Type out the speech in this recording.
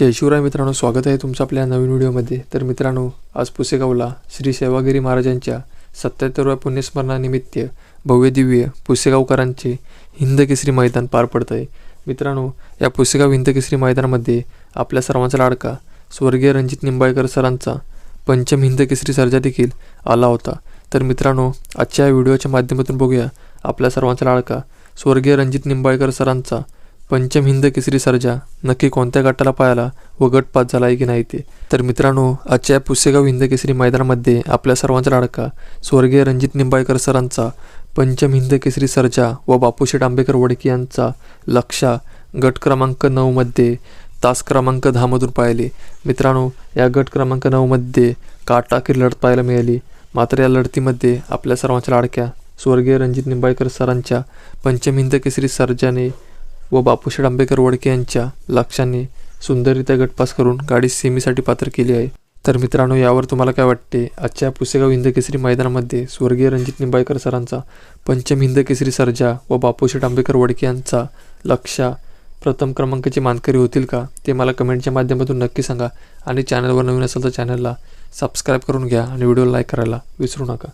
जय शिवराय मित्रांनो स्वागत आहे तुमचं आपल्या नवीन व्हिडिओमध्ये. तर मित्रांनो आज पुसेगावला श्री सेवागिरी महाराजांच्या सत्याहत्तरव्या पुण्यस्मरणानिमित्त भव्य दिव्य पुसेगावकरांचे हिंदकेसरी मैदान पार पडत आहे मित्रांनो या पुसेगाव हिंद केसरी मैदानामध्ये आपल्या सर्वांचा लाडका स्वर्गीय रणजित निंबाळकर सरांचा पंचम हिंद केसरी सर्जा देखील आला होता. तर मित्रांनो आजच्या या व्हिडिओच्या माध्यमातून बघूया आपल्या सर्वांचा लाडका स्वर्गीय रणजित निंबाळकर सरांचा पंचम हिंद केसरी सर्जा नक्की कोणत्या गटाला पाहायला व गट पास झाला आहे की नाही ते? तर मित्रांनो आजच्या पुसेगाव हिंद केसरी मैदानामध्ये आपल्या सर्वांचा लाडका स्वर्गीय रणजित निंबाळकर सरांचा पंचम हिंद केसरी सर्जा व बापूशेठ आंबेकर वडके यांचा लक्षा गट क्रमांक नऊमध्ये तास क्रमांक दहामधून पाहिले. मित्रांनो या गट क्रमांक नऊमध्ये काटाकीर लढत पाहायला मिळाली. मात्र या लढतीमध्ये आपल्या सर्वांच्या लाडक्या स्वर्गीय रणजित निंबाळकर सरांच्या पंचमहिंद केसरी सर्जाने व बापूशेठ आंबेकर वडके यांच्या लक्षाने सुंदररित्या गटपास करून गाडी सेमीसाठी पात्र केली आहे. तर मित्रांनो यावर तुम्हाला काय वाटते? आजच्या पुसेगाव हिंदकेसरी मैदानामध्ये स्वर्गीय रणजित निंबाळकर सरांचा पंचम हिंदकेसरी सरजा सर्जा व बापूशेठ आंबेकर वडके यांचा लक्षा प्रथम क्रमांकाचे मानकरी होतील का? ते मला कमेंटच्या माध्यमातून नक्की सांगा. आणि चॅनलवर नवीन असेल तर चॅनलला सबस्क्राईब करून घ्या आणि व्हिडिओला लाईक करायला विसरू नका.